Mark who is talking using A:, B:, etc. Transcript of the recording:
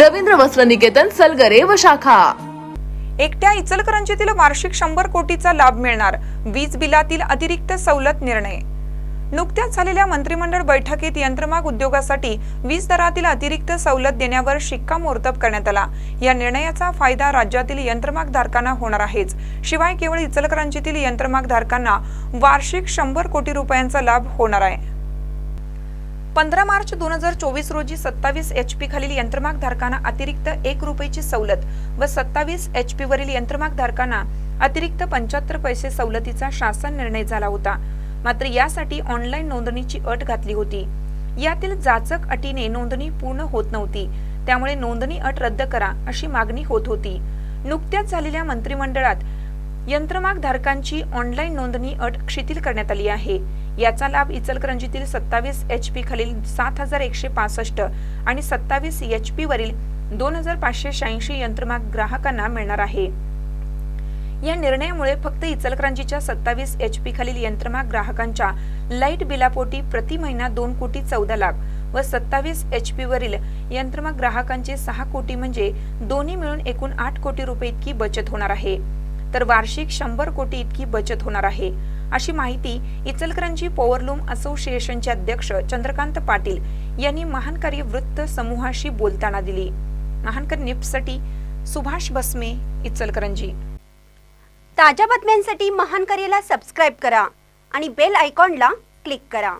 A: रवींद्र वस्त्र निकेतन सलगरे व शाखा.
B: एकट्या इचलकरंजीतील वार्षिक शंभर कोटीचा लाभ मिळणार वीज बिलातील अतिरिक्त सवलत निर्णय. नुकत्याच झालेल्या मंत्रिमंडळ बैठकीत यंत्रमाग उद्योगासाठी वीज दरातील अतिरिक्त सवलत देण्यावर शिक्कामोर्तब करण्यात आला. या निर्णयाचा फायदा राज्यातील यंत्रमाग धारकांना होणार आहेच. शिवाय केवळ इचलकरंजीतील यंत्रमाग धारकांना वार्षिक शंभर कोटी रुपयांचा लाभ होणार आहे. पंधरा मार्च दोन हजार चोवीस रोजी सत्तावीस एच पी खालील यंत्रमाग धारकांना अतिरिक्त एक रुपयाची सवलत व सत्तावीस एच पी वरील यंत्रमाग धारकांना अतिरिक्त पंच्याहत्तर पैसे सवलतीचा शासन निर्णय झाला होता. मात्र यासाठी ऑनलाईन नोंदणीची अट घातली होती. यातील जाचक अटीने नोंदणी पूर्ण होत नव्हती. त्यामुळे नोंदणी अट रद्द करा अशी मागणी होत होती. नुकत्याच झालेल्या मंत्रिमंडळात यंत्रमाग धारकांची ऑनलाईन नोंदणी अट शिथिल करण्यात आली आहे. याचा लाभ इचलकरंजीतील सत्तावीस एच पी खालील सात हजार एकशे पासष्ट आणि सत्तावीस एच पी वरील दोन हजार पाचशे शहाऐंशी यंत्रमाग ग्राहकांना मिळणार आहे. या निर्णयामुळे फक्त इचलकरंजीच्या सत्तावीस एच पी खालील यंत्रमाग ग्राहकांच्या लाइट बिलापोटी प्रति महिना दोन कोटी चौदा लाख व सत्तावीस एच पी वरील यंत्रमाग ग्राहकांचे सहा कोटी म्हणजे दोन्ही मिळून एकूण आठ कोटी रुपये इतकी बचत होणार आहे. तर वार्षिक शंभर कोटी इतकी बचत होणार आहे. अशी माहिती इचलकरंजी पॉवरलूम असोसिएशनचे अध्यक्ष चंद्रकांत पाटील यांनी महानकारी वृत्त समूहाशी बोलताना दिली. महानकर निप्ससाठी सुभाष बसमे इचलकरंजी.
C: ताज्या बातम्यांसाठी महान करेला सबस्क्राईब करा आणि बेल आयकॉनला क्लिक करा.